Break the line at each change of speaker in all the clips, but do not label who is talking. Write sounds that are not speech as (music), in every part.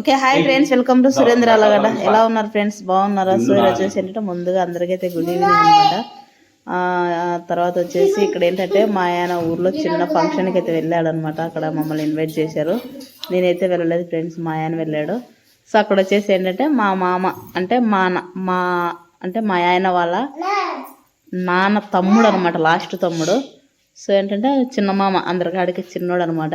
Okay hi friends welcome to Surendra Alagadda. ఎలా ఉన్నారు friends? బాగున్నారా? సో ఈరోజు వచ్చేసి ఏంటంటే ముందుగా అందరికైతే గుడ్ ఈవినింగ్ అనమాట తర్వాత వచ్చేసి ఇక్కడ ఏంటంటే మా ఆయన ఊర్లో చిన్న ఫంక్షన్కి అయితే వెళ్ళాడు అనమాట అక్కడ మమ్మల్ని ఇన్వైట్ చేశారు. నేనైతే వెళ్ళలేదు ఫ్రెండ్స్ మా ఆయన వెళ్ళాడు. సో అక్కడ వచ్చేసి ఏంటంటే మా మామ అంటే మా మా అంటే మా ఆయన వాళ్ళ నాన్న తమ్ముడు అనమాట లాస్ట్ తమ్ముడు. సో ఏంటంటే చిన్న మామ అందరికాడికి చిన్నోడు అనమాట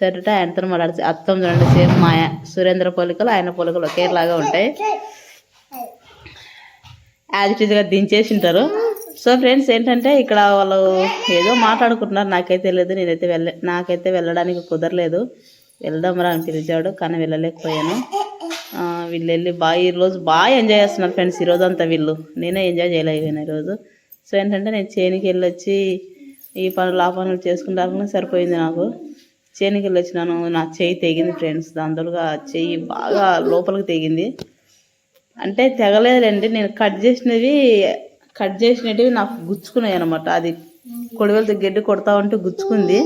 సో ఏంటంటే ఆయనతో మాట్లాడి అత్తం చూడండి సేమ్ మా సురేంద్ర పోలికలు ఆయన పోలికలు ఒకేలాగా ఉంటాయి. యాజ్ దించేసింటారు దించేసి ఉంటారు సో ఫ్రెండ్స్ ఏంటంటే ఇక్కడ వాళ్ళు ఏదో మాట్లాడుకుంటున్నారు. నాకైతే తెలియదు నేనైతే వెళ్ళ నాకైతే వెళ్ళడానికి కుదరలేదు. వెళ్దాం రా అని పిలిచాడు కానీ వెళ్ళలేకపోయాను. వీళ్ళు వెళ్ళి బాగా ఈరోజు బాగా ఎంజాయ్ చేస్తున్నారు ఫ్రెండ్స్ ఈరోజు అంతా వీళ్ళు. నేనే ఎంజాయ్ చేయలేకపోయాను ఈరోజు సో ఏంటంటే నేను చేనికి వెళ్ళొచ్చి ఈ పనులు ఆ పనులు చేసుకుంటారని సరిపోయింది నాకు. చేనుకెళ్ళి వచ్చినాను నా చెయ్యి తెగింది ఫ్రెండ్స్. దాంతోగా చెయ్యి బాగా లోపలికి తెగింది. అంటే తెగలేదులేండి నేను కట్ చేసినవి కట్ చేసినవి నాకు గుచ్చుకున్నాయి అనమాట అది కొడివెలతో గడ్డి కొడతా ఉంటే గుచ్చుకుంది.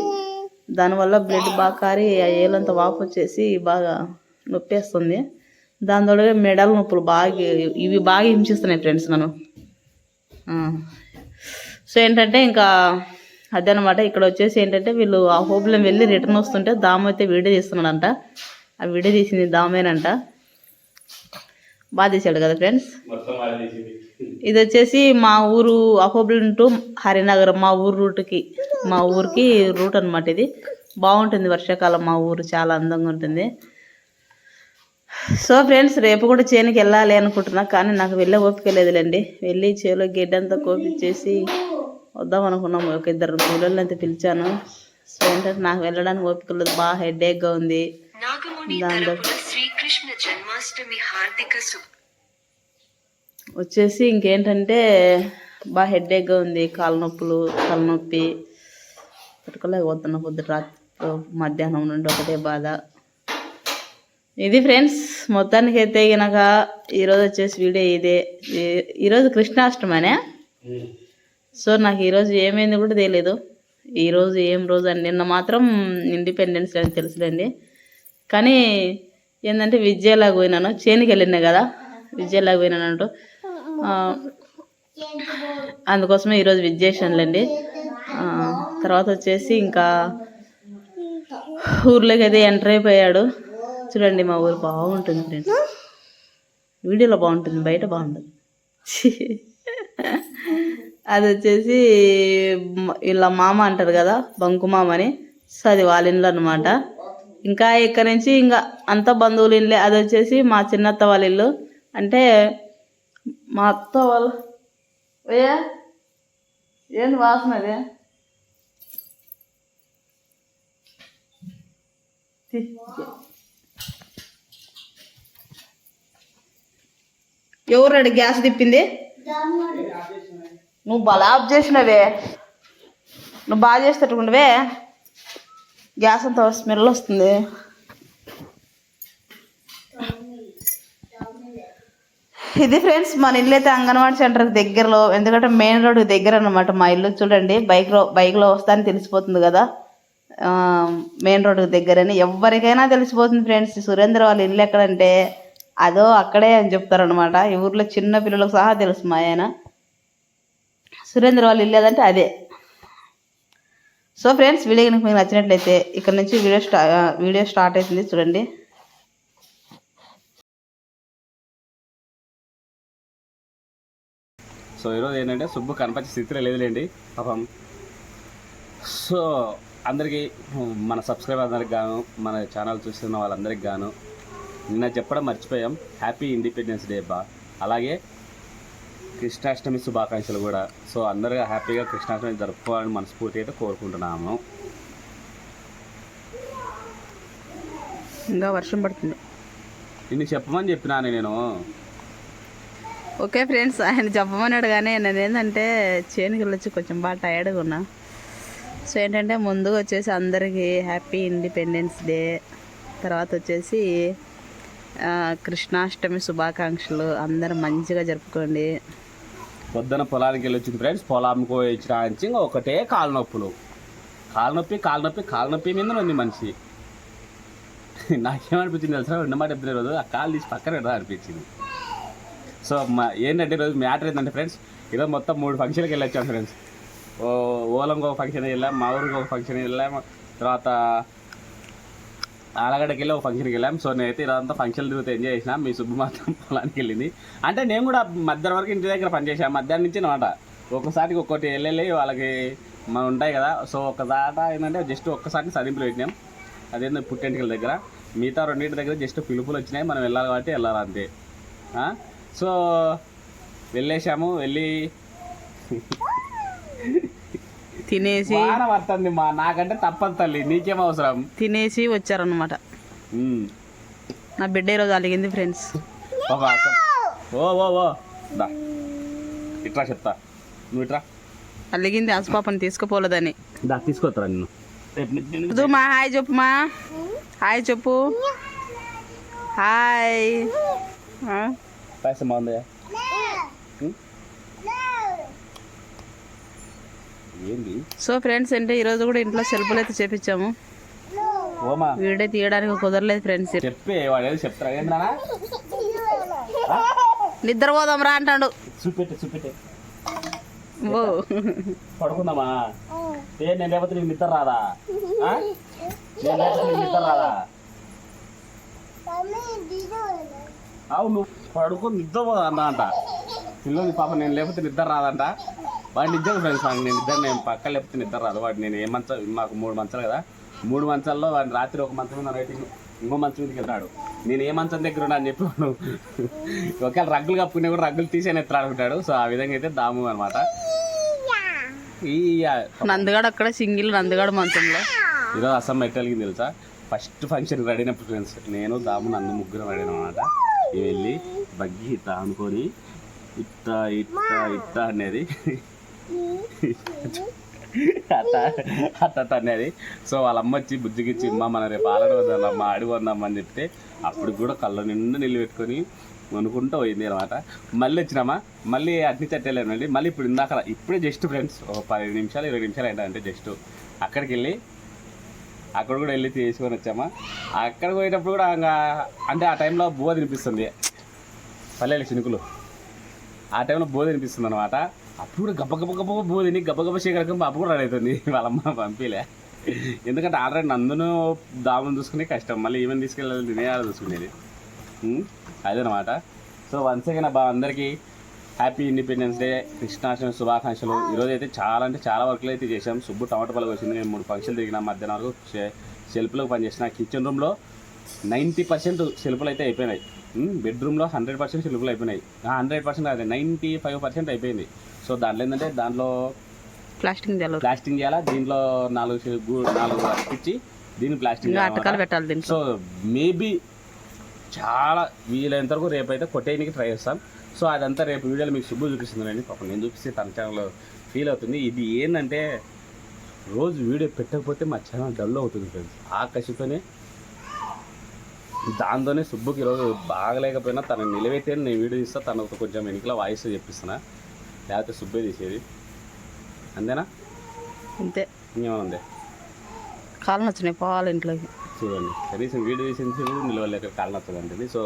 దానివల్ల బ్లడ్ బాగా కారి ఆ ఏలంతా వాపు వచ్చేసి బాగా నొప్పేస్తుంది. దాని తోడుగా మెడల నొప్పులు బాగా ఇవి బాగా హింసిస్తున్నాయి ఫ్రెండ్స్ నన్ను. సో ఏంటంటే ఇంకా అదనమాట. ఇక్కడ వచ్చేసి ఏంటంటే వీళ్ళు ఆ హోబులం వెళ్ళి రిటర్న్ వస్తుంటే దాము అయితే వీడియో తీస్తున్నాడంట. ఆ వీడియో తీసింది దామేనంట. బాగా తీశాడు కదా ఫ్రెండ్స్? ఇది వచ్చేసి మా ఊరు అహోబులం టు హరినగర్ మా ఊరు రూట్కి మా ఊరికి రూట్ అనమాట ఇది. బాగుంటుంది వర్షాకాలం మా ఊరు చాలా అందంగా ఉంటుంది. సో ఫ్రెండ్స్ రేపు కూడా చేనుకి వెళ్ళాలి అనుకుంటున్నా కానీ నాకు వెళ్ళే ఓపిక లేదులేండి. వెళ్ళి చేలో గడ్డంతా కోపించేసి వద్దాం అనుకున్నాము ఒక ఇద్దరు పిల్లల్ని అయితే పిలిచాను. సో ఏంటంటే నాకు వెళ్ళడానికి ఓపిక లేదు. బాగా హెడేక్గా ఉంది.
శ్రీకృష్ణ జన్మాష్టమి హార్దిక శుభ
వచ్చేసి ఇంకేంటంటే బాగా హెడేక్గా ఉంది. కాళ్ళ నొప్పులు తలనొప్పి. పట్టుకోలేకపోతున్నా పొద్దు రాత్రి మధ్యాహ్నం నుండి ఒకటే బాధ. ఇది ఫ్రెండ్స్ మొత్తానికి అయితే కనుక ఈరోజు వచ్చేసి వీడియో ఇదే. ఈ- ఈరోజు కృష్ణాష్టమనే? సో నాకు ఈరోజు ఏమైంది కూడా తెలియదు ఈరోజు ఏం రోజు అని నిన్న మాత్రం ఇండిపెండెన్స్ డే అని తెలుసులేండి. కానీ ఏంటంటే విజయలాగా పోయినాను. చేనికి వెళ్ళినా కదా? విజయలాగా పోయినాను అంటూ. అందుకోసమే ఈరోజు విజయేషన్లేండి తర్వాత వచ్చేసి ఇంకా ఊర్లోకి అయితే ఎంటర్ అయిపోయాడు. చూడండి మా ఊరు బాగుంటుంది ఫ్రెండ్స్. వీడియోలో బాగుంటుంది బయట బాగుంటుంది. అది వచ్చేసి ఇలా మామ అంటారు కదా బంకు మామ అని సో అది వాళ్ళ ఇంట్లో అనమాట ఇంకా ఇక్కడ నుంచి ఇంకా అంత బంధువులు ఇల్లే అది వచ్చేసి మా చిన్నత్త వాళ్ళ ఇల్లు. అంటే మా అత్త వాళ్ళ ఏ? ఏంది వాసన అదే? ఎవరు గ్యాస్ తిప్పింది? నువ్వు బలా ఆఫ్ చేసినవే. నువ్వు బాగా చేసేటట్టుకుండవే గ్యాస్ అంతా స్మెల్ వస్తుంది. ఇది ఫ్రెండ్స్ మన ఇల్లు అయితే అంగన్వాడీ సెంటర్కి దగ్గరలో ఎందుకంటే మెయిన్ రోడ్ దగ్గర అనమాట మా ఇల్లు. చూడండి బైక్లో బైక్లో వస్తాను తెలిసిపోతుంది కదా. మెయిన్ రోడ్కి దగ్గరని ఎవరికైనా తెలిసిపోతుంది ఫ్రెండ్స్ సురేంద్ర వాళ్ళ ఇల్లు ఎక్కడంటే అదో అక్కడే అని చెప్తారనమాట ఈ ఊర్లో చిన్న పిల్లలకు సహా తెలుసు మా ఆయన. సురేంద్ర వాళ్ళు ఇల్లు ఏదంటే అదే. సో ఫ్రెండ్స్ వీడియో కనుక మీకు నచ్చినట్లయితే ఇక్కడ నుంచి వీడియో స్టా వీడియో స్టార్ట్ అవుతుంది చూడండి.
సో ఈరోజు ఏంటంటే సుబ్బు కనపచ్చే స్థితిలో లేదులేండి. పాపం. సో అందరికీ మన సబ్స్క్రైబర్ అందరికి గాను మన ఛానల్ చూస్తున్న వాళ్ళందరికి గాను నిన్న చెప్పడం మర్చిపోయాం. హ్యాపీ ఇండిపెండెన్స్ డే బా. అలాగే కృష్ణాష్టమి శుభాకాంక్షలు కూడా. సో అందరూ హ్యాపీగా కృష్ణాష్టమి జరుపుకోవాలని మనస్ఫూర్తి అయితే కోరుకుంటున్నాము.
ఇంకా వర్షం పడుతుంది.
ఇన్ని చెప్పమని చెప్పినాను నేను.
ఓకే ఫ్రెండ్స్ ఆయన చెప్పమన్నాడు కానీ నేను ఏంటంటే చేనుకి వెళ్ళొచ్చి కొంచెం బాగా టైర్డ్గా ఉన్నా. సో ఏంటంటే ముందుగా వచ్చేసి అందరికీ హ్యాపీ ఇండిపెండెన్స్ డే తర్వాత వచ్చేసి కృష్ణాష్టమి శుభాకాంక్షలు అందరూ మంచిగా జరుపుకోండి.
పొద్దున పొలానికి వెళ్ళి వచ్చింది ఫ్రెండ్స్. పొలానికి వచ్చిన నుంచి ఇంకా ఒకటే కాలు నొప్పులు కాలు నొప్పి కాలు నొప్పి కాలు నొప్పి మీద ఉంది మనిషి. (laughs) నాకేమనిపించింది తెలుసా? ఉన్నమాట చెప్తున్న రోజు ఆ కాలు తీసి పక్కన పెడదా అనిపించింది. సో మా ఏంటంటే ఈరోజు మ్యాటర్ ఏంటంటే ఫ్రెండ్స్ ఈరోజు మొత్తం మూడు ఫంక్షన్కి వెళ్ళొచ్చాం ఫ్రెండ్స్. ఓ ఓలంకి ఒక ఫంక్షన్ వెళ్ళాం మా ఊరికి ఒక ఫంక్షన్ వెళ్ళాం. తర్వాత ఆలగడ్డకి వెళ్ళి ఒక ఫంక్షన్కి వెళ్ళాం సో నేనైతే ఇదంతా ఫంక్షన్ తిరుగుతూ ఎంజాయ్ చేసిన. మీ సుబ్బు మాత్రం (laughs) పొలానికి వెళ్ళింది అంటే నేను కూడా మధ్యాహ్నం వరకు ఇంటి దగ్గర పనిచేసాను మధ్యాహ్నం నుంచి అనమాట ఒక్కసారికి ఒక్కటి వెళ్ళి వాళ్ళకి మనం ఉంటాయి కదా. సో ఒకసాట ఏంటంటే జస్ట్ ఒక్కసారి సదింపులు పెట్టినాం. అదేందో పుట్టెంటికల దగ్గర. మిగతా రెండింటి దగ్గర జస్ట్ పిలుపులు వచ్చినాయి. మనం వెళ్ళాలి కాబట్టి వెళ్ళాలి అంతే. సో వెళ్ళేసాము వెళ్ళి (laughs)
తినేసి
వాన పడుతుంది మా నాకంటే తప్పదు తల్లి నీకేం అవసరం?
తినేసి వచ్చారనమాట. నా బిడ్డ ఈరోజు అలిగింది ఫ్రెండ్స్
ఓ ఓ ఓ. దా. ఇట్రా చెప్తా. నువ్వు ఇట్రా.
అలిగింది ఆసుపాపని తీసుకుపోలేదని.
దా తీసుకొస్తారా నిన్ను.
మా హాయ్ చెప్పు మా. హాయ్ చెప్పు. హాయ్. ఆ?
పాయసం బాగుందా ఏంది?
సో ఫ్రెండ్స్ అంటే ఈరోజు కూడా ఇంట్లో సెల్ఫ్లు అయితే చేపించాము.
ఓమా.
వీడియో తీయడానికి కుదరలేదు ఫ్రెండ్స్.
చెప్పే వాడు ఏదో చెప్తారా ఏంటన్నా
నిద్ర పోదాం రా అంటాడు.
చూపెట్టే చూపెట్టే.
ఓ.
పడుకుందామా? ఏ నేను లేకపోతే నీకు నిద్ర రాదా? ఆ? నేను లేకపోతే నీకు నిద్ర రాదా? అవును పడుకొని నిద్ర పోదా అన్న అంట. పిల్లలు పాప నేను లేకపోతే నిద్ర రాదంట. వాడు నిజంగా ఫ్రెండ్స్ వాడిని నేను నిద్ర నేను పక్క లేకపోతే నిద్ర రాదు. వాడు నేను ఏ మంచం మాకు మూడు మంచాలు కదా. మూడు మంచాల్లో వాడిని రాత్రి ఒక మంచం మీద నైట్ ఇంకో మంచం మీదకి వెళ్తాడు. నేను ఏ మంచం దగ్గర ఉన్నా అని చెప్పి వాడు ఒకవేళ రగ్గులు కప్పుకునే కూడా రగ్గులు తీసేని ఎత్తాడుకుంటాడు సో ఆ విధంగా అయితే దాము అనమాట ఈ
నందుగాడు అక్కడ సింగిల్ నందుగాడు మంచంలో.
ఈరోజు అస్సాం మెట్టలిగింది తెలుసా? ఫస్ట్ ఫంక్షన్ రెడీ అయినప్పుడు ఫ్రెండ్స్ నేను దాము నన్ను ముగ్గురు రెడీ అనమాట వెళ్ళి బగ్గి ఇట్ట అనుకొని ఇట్ట ఇట్ట ఇట్ట అనేది అట్ట అట్ట అనేది. సో వాళ్ళ అమ్మ వచ్చి బుజ్జిగిచ్చి ఇమ్మ మన రేపు ఆలడ వద్దామమ్మ అడిగి అని చెప్తే అప్పుడు కూడా కళ్ళ నిండా నిలబెట్టుకొని వనుకుంటూ అనుకుంటూ పోయింది అనమాట మళ్ళీ వచ్చినామా? మళ్ళీ అగ్ని చెట్టలేనండి మళ్ళీ ఇప్పుడు ఇందాక ఇప్పుడే జస్ట్ ఫ్రెండ్స్ ఒక పది నిమిషాలు ఇరవై నిమిషాలు ఏంటంటే జస్ట్. అక్కడికి వెళ్ళి అక్కడ కూడా వెళ్ళి తీసుకొని వచ్చామా? అక్కడ పోయేటప్పుడు కూడా ఇంకా అంటే ఆ టైంలో బువ్వ తినిపిస్తుంది. పల్లెలు చినుకులు. ఆ టైంలో బోధ తినిపిస్తుంది అనమాట అప్పుడు కూడా గబ్బ గబ్బ గబ్బ బువ్వ గబ్బ గబ్బ శేఖరకం అప్పుడు కూడా రెడీ అవుతుంది. వాళ్ళమ్మ పంపిలే. ఎందుకంటే ఆల్రెడీ నందును దామును చూసుకునే కష్టం. మళ్ళీ ఈవెన్ తీసుకెళ్ళాలి తినేయాలి చూసుకునేది. అదనమాట. సో వన్స్ అగైన్ బా అందరికీ హ్యాపీ ఇండిపెండెన్స్ డే కృష్ణాష్టమి శుభాకాంక్షలు. ఈరోజు అయితే చాలా అంటే చాలా వర్క్లు అయితే చేసాం సుబ్బు టమాటో పళ్ళకి వచ్చింది నేను మూడు ఫంక్షన్లు తిరిగిన మధ్యాహ్నం వరకు షె- షెల్ఫ్లో పనిచేసిన కిచెన్ రూమ్లో నైంటీ పర్సెంట్ షెల్ఫ్లు అయితే అయిపోయినాయి. బెడ్రూమ్లో హండ్రెడ్ పర్సెంట్ షెల్ఫ్లు అయిపోయినాయి. హండ్రెడ్ పర్సెంట్ అదే నైంటీ ఫైవ్ పర్సెంట్ అయిపోయింది. సో దాంట్లో ఏంటంటే దాంట్లో
ప్లాస్టిక్ తెలరు
ప్లాస్టింగ్ చేయాలా దీంట్లో నాలుగు నాలుగు అతికిచ్చి దీన్ని ప్లాస్టింగ్.
అట్టకాలు పెట్టాలి
సో మేబీ చాలా వీలైనంత వరకు రేపు అయితే కొట్టేయడానికి ట్రై చేస్తాం. సో అదంతా రేపు వీడియోలో మీకు శుభ్రం చూపిస్తుందండి పాపం నేను చూపిస్తే తన ఛానల్లో ఫీల్ అవుతుంది. ఇది ఏంటంటే రోజు వీడియో పెట్టకపోతే మా ఛానల్ డల్ అవుతుంది ఫ్రెండ్స్. ఆ కసితోనే దాంతోనే సుబ్బుకి ఈరోజు బాగలేకపోయినా తను నిలవైతే నేను వీడియో ఇస్తా తనకు కొంచెం వెనుకల వాయిస్ చెప్పిస్తున్నా. లేకపోతే సుబ్బే తీసేది. అంతేనా?
అంతే.
ఇంకేమైనా ఉంది
కాళ్ళు నచ్చినాయి పోవాలి ఇంట్లోకి.
చూడండి. కనీసం వీడియో తీసిన నిలవలేక కాలం వస్తుంది సో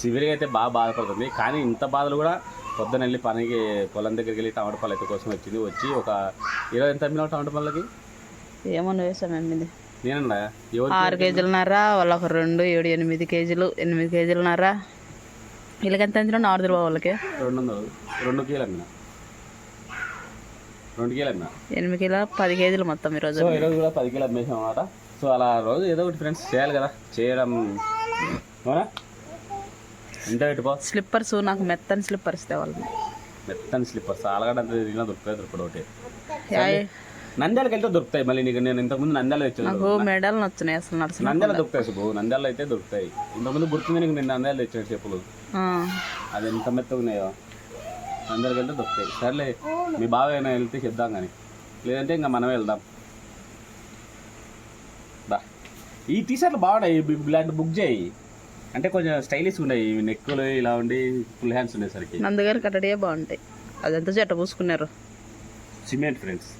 సివియర్గా అయితే బాగా బాధపడుతుంది. కానీ ఇంత బాధలు కూడా పొద్దున వెళ్ళి పనికి పొలం దగ్గరికి వెళ్ళి టమాటా పళ్ళు అయితే కోసం వచ్చింది. వచ్చి ఒక ఇరవై ఎంత అమ్మినావు టమాటా పళ్ళకి
ఏమో వేసాం ఎనిమిది
నేనన్నా?
ఆరు కేజీలున్నారా వాళ్ళకి రెండు ఏడు ఎనిమిది కేజీలు ఎనిమిది కేజీలున్నారా వీళ్ళకి ఎంత అంచనా నార్దులు వాళ్ళకి.
రెండు వందలు. రెండు కీలు అమ్మిన? రెండు కీలు
ఎనిమిది కిలో? పది కేజీలు మొత్తం ఈరోజు.
సో ఈరోజు కూడా పది కీలు అమ్మేసాం అనమాట సో అలా రోజు ఏదో ఒకటి ఫ్రెండ్స్ చేయాలి కదా. చేయడం. అవునా? ఎంత పెట్టుకో
స్లిప్పర్స్ నాకు మెత్తని స్లిప్పర్స్ తేవాలి.
మెత్తని స్లిప్పర్స్. అంత తిరిగినా దొరుకుతాయి దొరకడు ఒకటి. నంద్యాలకు వెళ్తే దొరుకుతాయి మళ్ళీ నీకు నేను ఇంతకుముందు నంద్యాల తెచ్చాను
మెడల్ నచ్చున్నాయి అసలు నడుచున్నా
నంద్యాల దొరుకుతాయి సుబ్బు. నంద్యాల అయితే దొరుకుతాయి. ఇంతకుముందు గుర్తుంది నీకు నేను నంద్యాల తెచ్చాను చెప్పులు అది ఎంత మెత్తగా ఉన్నాయో. వెళ్తే దొరుకుతాయి. సర్లే మీ బావ అయినా వెళ్తే చెప్దాం కానీ. లేదంటే ఇంకా మనమే వెళ్దాం. బా ఈ టీ షర్ట్లు బాగున్నాయి ఇలాంటి బుక్ చేయి. అంటే కొంచెం స్టైలిష్గా ఉన్నాయి. నెక్కులు ఇలా ఉండి ఫుల్ హ్యాండ్స్ ఉండేసరికి.
నందుగారు కట్టడియే బాగుంటాయి. అదంతా చెట్ట పూసుకున్నారు.
Cement friends.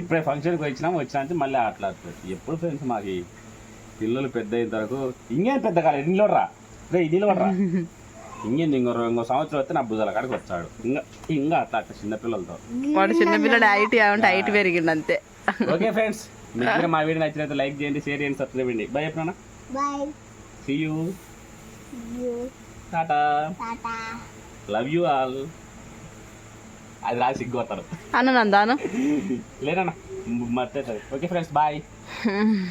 ఇప్పుడే ఫంక్షన్కి వచ్చినాం వచ్చినా మళ్ళీ ఆటలాడుతుంది ఎప్పుడు ఫ్రెండ్స్ మాకు? పిల్లలు పెద్ద అయిన వరకు ఇంకేం పెద్ద కాలేదు. నిలవడరా రే నిలవడరా ఇంకేంది ఇంకో ఇంకో సంవత్సరం వస్తే నా భుజాల కాడికి వచ్చాడు. ఇంకా ఇంకా అట్లా అట్లా చిన్న పిల్లలతో.
వాడు చిన్నపిల్లడు హైట్ ఏమంటే హైట్ పెరిగిండు అంతే.
ఓకే ఫ్రెండ్స్ మీకు మా వీడియో నచ్చినట్లయితే లైక్ చేయండి షేర్ చేయండి సబ్స్క్రైబ్ చేయండి. బాయ్ చెప్పినా
bye.
See
you
tata.
Tata.
Love you all అది రాసి సిగ్గుపడతారు.
అను నందాను. (laughs)
లేదన్నా మర్చిపోతుంది ఓకే ఫ్రెండ్స్ బాయ్. (laughs)